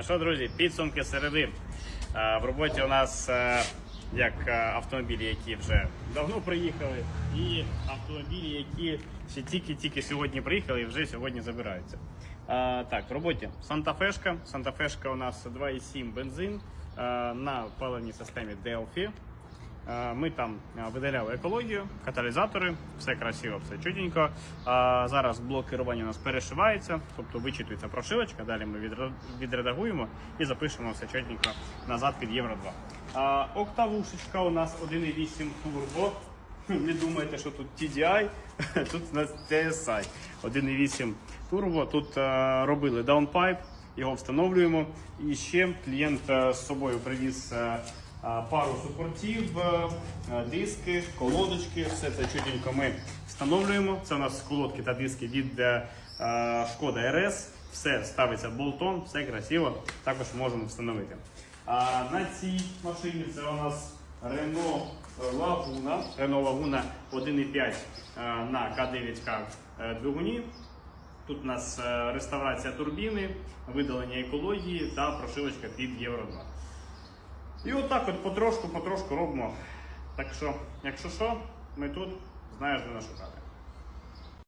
Ну що, друзі, підсумки середи. В роботі у нас е, як е, автомобілі, які вже давно приїхали, і автомобілі, які ще тільки-тільки сьогодні приїхали і вже сьогодні забираються. Так, в роботі Санта-Фешка. Санта-Фешка у нас 2,7 бензин е, на паливній системі Delphi. Е, Ми там е, видаляли екологію, каталізатори, все красиво, все чудненько. Зараз блок керування у нас перешивається, тобто вичитується прошивочка. Далі ми відредагуємо і запишемо все чудненько назад під Євро 2. Октавушечка у нас 1,8 турбо. Не думайте, що тут TDI, тут у нас TSI 1,8 турбо. Тут е, робили даунпайп, його встановлюємо. І ще клієнт е, з собою привіз. Пару супортів, е, е, диски, колодочки, все це чуденько ми встановлюємо. Це у нас колодки та диски від е, Шкода RS. Все ставиться болтом, все красиво. Також можемо встановити. А на цій машині це у нас Renault Laguna. Renault Laguna 1.5 е, на К9К е, двигуні. Тут у нас реставрація турбіни, видалення екології та прошивочка під Євро 2. І отак от потрошку-потрошку робимо. Так що, якщо що, ми тут знаєш, де нас шукати.